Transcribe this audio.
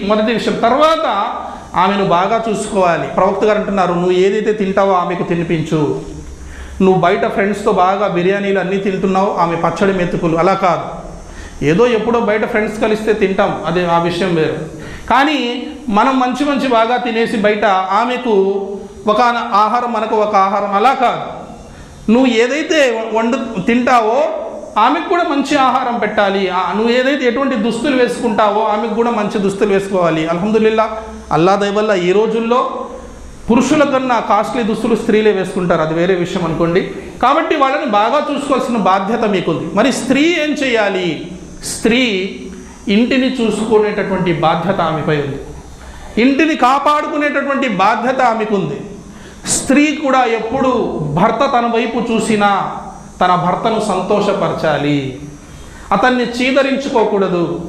మొదటి విషయం. తర్వాత ఆమెను బాగా చూసుకోవాలి. ప్రవక్త గారు అంటున్నారు నువ్వు ఏదైతే తింటావో ఆమెకు తినిపించు. నువ్వు బయట ఫ్రెండ్స్తో బాగా బిర్యానీలు అన్నీ తింటున్నావు ఆమె పచ్చడి మెతుకులు. అలా కాదు. ఏదో ఎప్పుడో బయట ఫ్రెండ్స్ కలిస్తే తింటాం. అది ఆ విషయం వేరు. కానీ మనం మంచి మంచి బాగా తినేసి బయట ఆమెకు ఒక ఆహారం మనకు ఒక ఆహారం అలా కాదు. నువ్వు ఏదైతే వండు తింటావో ఆమెకు కూడా మంచి ఆహారం పెట్టాలి. ఆ- నువ్వు ఏదైతే ఎటువంటి దుస్తులు వేసుకుంటావో ఆమెకు కూడా మంచి దుస్తులు వేసుకోవాలి. అల్హమ్దుల్లా అల్లా దయవల్ల ఈ రోజుల్లో పురుషుల కన్నా కాస్ట్లీ దుస్తులు స్త్రీలే వేసుకుంటారు. అది వేరే విషయం అనుకోండి. కాబట్టి వాళ్ళని బాగా చూసుకోవాల్సిన బాధ్యత మీకుంది. మరి స్త్రీ ఏం చేయాలి? స్త్రీ ఇంటిని చూసుకునేటటువంటి బాధ్యత ఆమెపై ఉంది. ఇంటిని కాపాడుకునేటటువంటి బాధ్యత ఆమెకుంది. స్త్రీ కూడా ఎప్పుడు భర్త తన వైపు చూసినా తన భర్తను సంతోషపరచాలి. అతన్ని చీదరించుకోకూడదు.